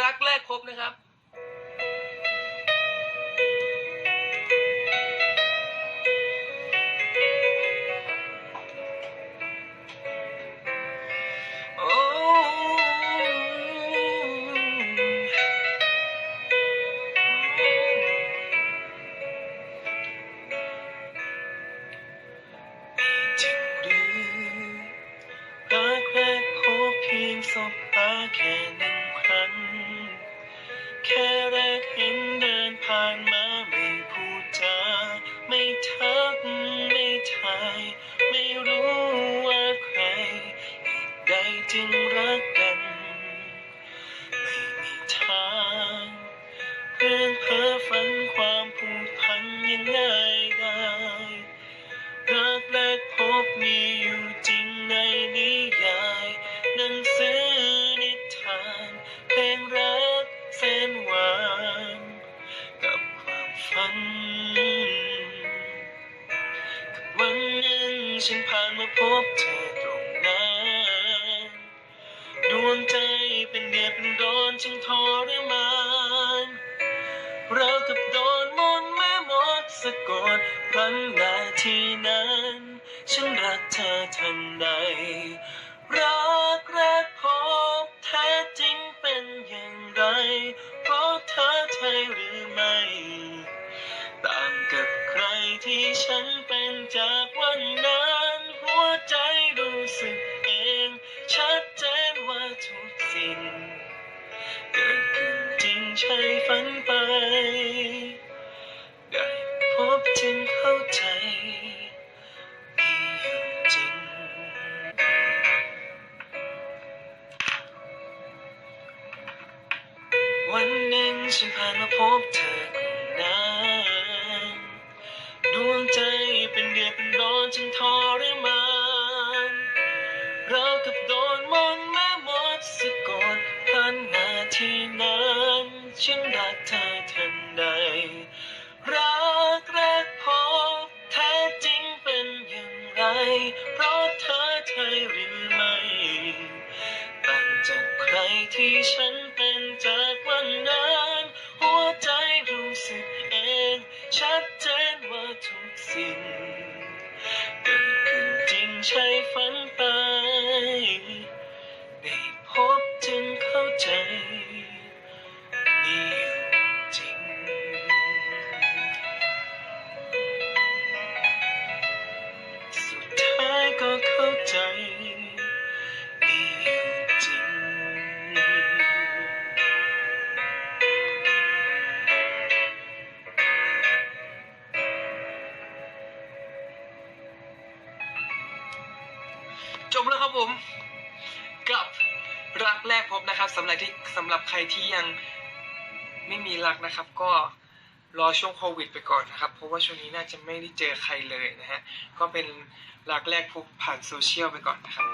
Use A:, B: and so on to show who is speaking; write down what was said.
A: รักแรกพบนะครับ โอ้จริงหรือรักแรกพบเพียงสบตาแค่หนึ่ งครั้งแค่แรกเห็นเดินผ่านมาไม่พูดจา ไม่ทักไม่ทาย ไม่รู้ว่าใครเหตุใดจึงรักกัน ไม่มีทางเพื่อเพ้อฝันความผูกพันยังง่ายได้รักแรกพบมี ฝันวันหนึ่งฉันผ่านมาพบเธอตรงนั้น ดวงใจเป็นเดือดเป็นร้อนจึงทรมานเรากับโดนมนต์แม่มดสะกดพลันนาทีนั้น ฉันรักเธอทันใด รักแรกพบแท้จริงเป็นอย่างไร เพราะเธอใช่หรือไม่ ต่างกับใครที่ฉันเป็นจากวันนั้น หัวใจรู้สึกเอง ชัดเจนว่าทุกสิ่ง เกิดขึ้นจริงใช่ฝันไป ได้พบจึงเข้าใจมีอยู่จริง วันหนึ่งฉันผ่านมาพบเธอ ฉันรักเธอทันใด รักแรกพบแท้จริงเป็นอย่างไร เพราะเธอใช่หรือไม่ต่างจากใครที่ฉัน จบแล้วครับผมกับรักแรกพบนะครับสำหรับที่สำหรับใครที่ยังไม่มีรักนะครับ ก็รอช่วงโควิด ไปก่อนนะครับ เพราะว่าช่วงนี้น่าจะไม่ได้เจอใครเลยนะฮะก็เป็นรักแรกพบผ่านโซเชียลไปก่อนนะครับ